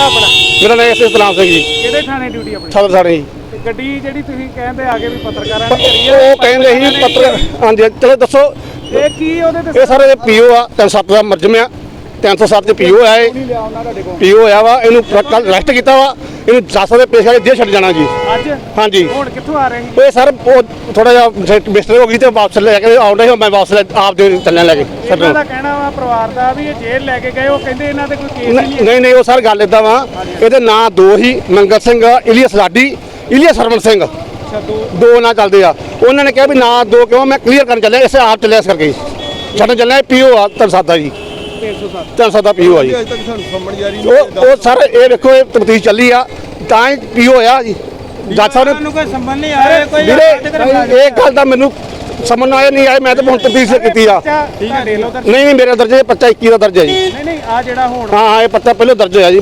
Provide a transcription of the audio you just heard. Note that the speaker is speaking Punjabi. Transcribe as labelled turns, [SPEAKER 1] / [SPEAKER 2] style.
[SPEAKER 1] ਆਪਣਾ?
[SPEAKER 2] ਮੇਰਾ ਨਾਮ ਐਸ ਸਤਨਾਮ ਸਿੰਘ ਜੀ।
[SPEAKER 1] ਕਿਹੜੇ ਥਾਣੇ ਡਿਊਟੀ ਆਪਣੀ?
[SPEAKER 2] ਸਦਰ ਸਾਡੇ ਜੀ।
[SPEAKER 1] ਤੇ ਗੱਡੀ ਜਿਹੜੀ ਤੁਸੀਂ ਕਹਿੰਦੇ ਆ ਕੇ ਵੀ ਪੱਤਰਕਾਰਾਂ ਨੇ ਕਰੀ ਆ
[SPEAKER 2] ਉਹ ਕਹਿੰਦੇ ਸੀ ਪੱਤਰ ਹਾਂਜੀ ਚਲੋ ਦੱਸੋ।
[SPEAKER 1] ਇਹ ਕੀ ਉਹਦੇ ਤੇ
[SPEAKER 2] ਇਹ ਸਾਰੇ ਪੀਓ ਆ 307 ਦਾ ਮਰਜਮ ਆ। 307 ਦੇ ਪੀਓ ਆ ਇਹ
[SPEAKER 1] ਨਹੀਂ ਲਿਆ ਉਹਨਾਂ ਤੁਹਾਡੇ ਕੋਲ
[SPEAKER 2] ਪੀਓ ਆ ਵਾ ਇਹਨੂੰ ਕੱਲ ਅਰੈਸਟ ਕੀਤਾ ਵਾ ਇਹਨੂੰ ਜੱਜ ਦੇ ਪੇਸ਼ ਕਰਕੇ ਦੇ ਛੱਡ ਜਾਣਾ ਜੀ।
[SPEAKER 1] ਅੱਜ?
[SPEAKER 2] ਹਾਂਜੀ।
[SPEAKER 1] ਹੁਣ ਕਿੱਥੋਂ ਆ ਰਹੇ ਸੀ
[SPEAKER 2] ਇਹ ਸਰ ਉਹ ਥੋੜਾ ਜਿਹਾ ਮਿਸਟਰ ਹੋ ਗਈ ਤੇ ਵਾਪਸ ਲੈ ਕੇ ਆਉਂਦੇ ਸੀ ਮੈਂ ਵਾਪਸ ਆਪ ਦੇ ਚੱਲਣ ਲੱਗੇ
[SPEAKER 1] ਇਹਨਾਂ ਦਾ ਕਹਿਣਾ ਵਾ ਪਰਿਵਾਰ ਦਾ ਵੀ ਇਹ ਜੇਲ੍ਹ ਲੈ ਕੇ ਗਏ ਉਹ ਕਹਿੰਦੇ ਇਹਨਾਂ ਤੇ ਕੋਈ ਕੇਸ ਨਹੀਂ
[SPEAKER 2] ਨਹੀਂ ਨਹੀਂ ਉਹ ਸਰ ਗੱਲ ਇਦਾਂ ਵਾ ਇਹਦੇ ਨਾਂ ਦੋ ਹੀ ਮੰਗਲ ਸਿੰਘ ਇਲੀਅਸ ਲਾਡੀ ਇਲੀਅਸ ਸਰਵਨ ਸਿੰਘ।
[SPEAKER 1] ਦੋ।
[SPEAKER 2] ਨਾਂ ਚੱਲਦੇ ਆ। ਉਹਨਾਂ ਨੇ ਕਿਹਾ ਵੀ ਨਾਂ ਦੋ ਕਿਉਂ ਮੈਂ ਕਲੀਅਰ ਕਰਨ ਚੱਲਿਆ ਇਸੇ ਆਪ ਚੱਲਿਆ ਇਸ ਕਰਕੇ। ਛੱਡਣ ਚੱਲਿਆ ਪੀਓ ਆ ਤਰਸਾਦਾ ਜੀ।
[SPEAKER 1] 307
[SPEAKER 2] ਤਰਸਾਦਾ ਪੀਓ ਆ ਜੀ।
[SPEAKER 3] ਅਜੇ ਤੱਕ ਸਾਨੂੰ ਸਮਝ ਜਾਰੀ
[SPEAKER 2] ਉਹ ਉਹ ਸਰ ਇਹ ਵੇਖੋ ਇਹ ਤਫਤੀਸ਼ ਚੱਲੀ ਆ। ਤਾਂ ਹੀ ਪੀਓ ਹੋਇਆ ਜੀ। ਜੱਜ ਸਾਹਿਬ ਨੇ
[SPEAKER 1] ਕੋਈ ਸੰਬੰਧ ਨਹੀਂ ਆ ਰਿਹਾ ਕੋਈ
[SPEAKER 2] ਇਹ ਗੱਲ ਦਾ ਮੈਨੂੰ ਸਮਝ ਆਇਆ ਨਹੀਂ ਆਇਆ ਮੈਂ ਤਾਂ ਹੁਣ ਤਫਤੀਸ਼ ਕੀਤੀ ਆ।
[SPEAKER 1] ਠੀਕ ਹੈ ਦੇ ਲਓ ਤਾਂ
[SPEAKER 2] ਨਹੀਂ ਨਹੀਂ ਮੇਰਾ ਦਰਜਾ 25 21 ਦਾ ਦਰਜਾ ਜੀ।
[SPEAKER 1] ਨਹੀਂ ਨਹੀਂ ਆ ਜਿਹੜਾ ਹੁਣ
[SPEAKER 2] ਹਾਂ ਹਾਂ ਇਹ ਪੱਤਾ ਪਹਿਲਾਂ ਦਰਜ ਹੋਇਆ ਜੀ।